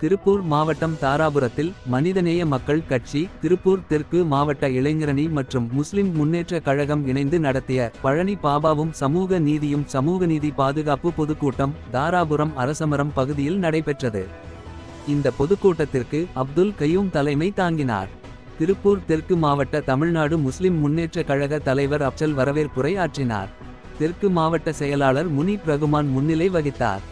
திருப்பூர் மாவட்டம் தாராபுரத்தில் மனிதநேய மக்கள் கட்சி திருப்பூர் தெற்கு மாவட்ட இளைஞரணி மற்றும் முஸ்லிம் முன்னேற்ற கழகம் இணைந்து நடத்திய பழனி பாபாவும் சமூக நீதியும் சமூக நீதி பாதுகாப்பு பொதுக்கூட்டம் தாராபுரம் அரசமரம் பகுதியில் நடைபெற்றது. இந்த பொதுக்கூட்டத்திற்கு அப்துல் கயூம் தலைமை தாங்கினார். திருப்பூர் தெற்கு மாவட்ட தமிழ்நாடு முஸ்லிம் முன்னேற்ற கழக தலைவர் அப்சல் வரவேற்புரை ஆற்றினார். தெற்கு மாவட்ட செயலாளர் முனீப் ரகுமான் முன்னிலை வகித்தார்.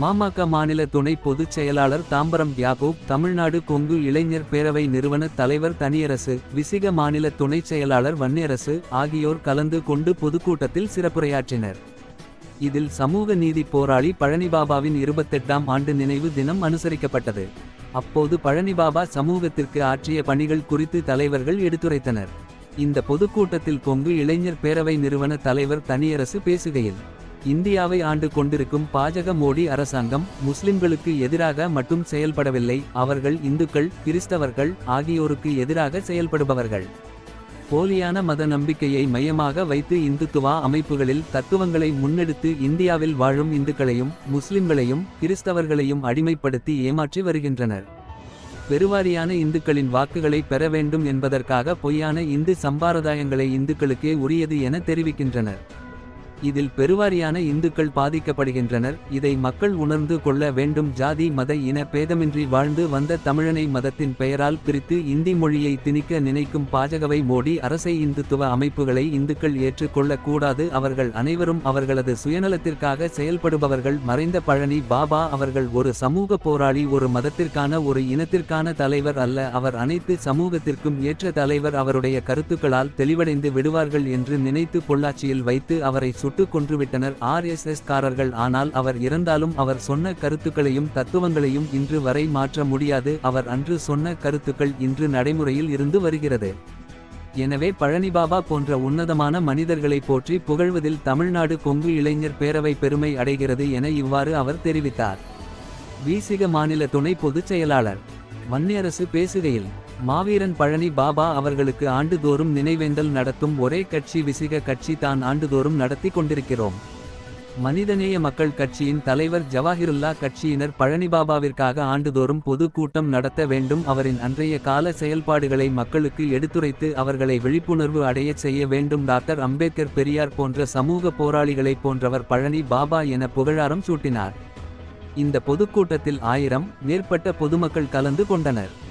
மாமக மாநில துணை பொதுச் செயலாளர் தாம்பரம் யாகூப் தமிழ்நாடு கொங்கு இளைஞர் பேரவை நிறுவன தலைவர் தனியரசு விசிக மாநில துணைச் செயலாளர் வன்னியரசு ஆகியோர் கலந்து கொண்டு பொதுக்கூட்டத்தில் சிறப்புரையாற்றினர். இதில் சமூக நீதி போராளி பழனிபாபாவின் இருபத்தெட்டாம் ஆண்டு நினைவு தினம் அனுசரிக்கப்பட்டது. அப்போது பழனிபாபா சமூகத்திற்கு ஆற்றிய பணிகள் குறித்து தலைவர்கள் எடுத்துரைத்தனர். இந்த பொதுக்கூட்டத்தில் கொங்கு இளைஞர் பேரவை நிறுவன தலைவர் தனியரசு பேசுகையில் இந்தியாவை ஆண்டு கொண்டிருக்கும் பாஜக மோடி அரசாங்கம் முஸ்லிம்களுக்கு எதிராக மட்டும் செயல்படவில்லை அவர்கள் இந்துக்கள் கிறிஸ்தவர்கள் ஆகியோருக்கு எதிராக செயல்படுபவர்கள். போலியான மத நம்பிக்கையை மையமாக வைத்து இந்துத்துவா அமைப்புகளில் தத்துவங்களை முன்னெடுத்து இந்தியாவில் வாழும் இந்துக்களையும் முஸ்லிம்களையும் கிறிஸ்தவர்களையும் அடிமைப்படுத்தி ஏமாற்றி வருகின்றனர். பெருவாரியான இந்துக்களின் வாக்குகளை பெற வேண்டும் என்பதற்காக பொய்யான இந்து சம்பாரதாயங்களை இந்துக்களுக்கே உரியது என தெரிவிக்கின்றனர். இதில் பெருவாரியான இந்துக்கள் பாதிக்கப்படுகின்றனர். இதை மக்கள் உணர்ந்து கொள்ள வேண்டும். ஜாதி மத இன பேதமின்றி வாழ்ந்து வந்த தமிழனை மதத்தின் பெயரால் பிரித்து இந்தி மொழியை திணிக்க நினைக்கும் பாஜகவை மோடி அரசை இந்துத்துவ அமைப்புகளை இந்துக்கள் ஏற்றுக்கொள்ள கூடாது அவர்கள் அனைவரும் அவர்களது சுயநலத்திற்காக செயல்படுபவர்கள். மறைந்த பழனி பாபா அவர்கள் ஒரு சமூக போராளி ஒரு மதத்திற்கான ஒரு இனத்திற்கான தலைவர் அல்ல. அவர் அனைத்து சமூகத்திற்கும் ஏற்ற தலைவர். அவருடைய கருத்துக்களால் தெளிவடைந்து விடுவார்கள் என்று நினைத்து பொள்ளாச்சியில் வைத்து அவரை சுட்டுக் கொன்றுவிட்டனர் ஆர்எஸ்எஸ் காரர்கள். ஆனால் அவர் இறந்தாலும் அவர் சொன்ன கருத்துக்களையும் தத்துவங்களையும் இன்று வரை மாற்ற முடியாது. அவர் அன்று சொன்ன கருத்துக்கள் இன்று நடைமுறையில் இருந்து வருகிறது. எனவே பழனிபாபா போன்ற உன்னதமான மனிதர்களை போற்றி புகழ்வதில் தமிழ்நாடு கொங்கு இளைஞர் பேரவை பெருமை அடைகிறது என இவ்வாறு அவர் தெரிவித்தார். வீசிக மாநில துணை பொதுச் செயலாளர். வன்னியரசு பேசுகையில் மாவீரன் பழனி பாபா அவர்களுக்கு ஆண்டுதோறும் நினைவேந்தல் நடத்தும் ஒரே கட்சி விசிக கட்சி தான் ஆண்டுதோறும் நடத்தி கொண்டிருக்கிறோம். மனிதநேய மக்கள் கட்சியின் தலைவர் ஜவாஹிருல்லா கட்சியினர் பழனிபாபாவிற்காக ஆண்டுதோறும் பொது கூட்டம் நடத்த வேண்டும். அவரின் அன்றைய கால செயல்பாடுகளை மக்களுக்கு எடுத்துரைத்து அவர்களை விழிப்புணர்வு அடையச் செய்ய வேண்டும். டாக்டர் அம்பேத்கர் பெரியார் போன்ற சமூக போராளிகளைப் போன்றவர் பழனி பாபா என புகழாரம் சூட்டினார். இந்த பொதுக்கூட்டத்தில் ஆயிரம் மேற்பட்ட பொதுமக்கள் கலந்து கொண்டனர்.